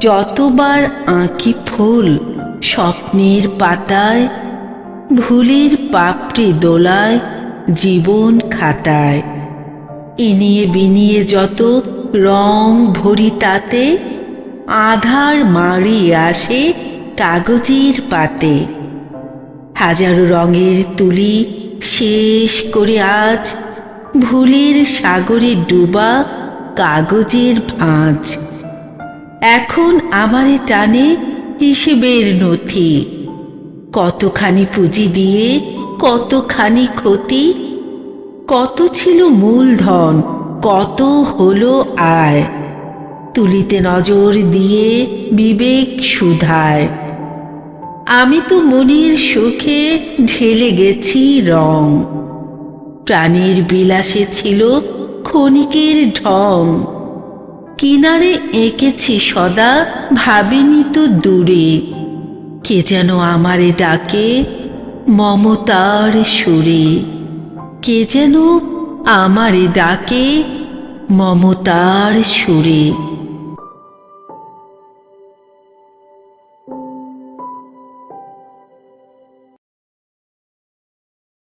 যতবার আঁকি ফুল, স্বপ্নের পাতায়, ভুলের পাপড়ি দোলায়, জীবন খাতায়। ইনিয়ে বিনিয়ে যত রং ভরি তাতে, আধার মাড়িয়ে আসে কাগজের পাতে। হাজারো রঙের তুলি শেষ করে আজ, ভুলের সাগরে ডুবা কাগজের ভাঁজ। এখন আমারে টানে হিসেবের নথি। কতখানি পুঁজি দিয়ে, কতখানি ক্ষতি, কত ছিল মূলধন, কত হলো আয়। তুলিতে নজর দিয়ে বিবেক সুধায় আমি তো মনির সুখে ঢেলে গেছি রং। প্রাণীর বিলাসে ছিল ক্ষণিকের ঢং। কিনারে এঁকেছি সদা ভাবিনি তো দূরে। কে যেন আমারে ডাকে মমতার সুরে। কে যেন আমারে ডাকে মমতার সুরে।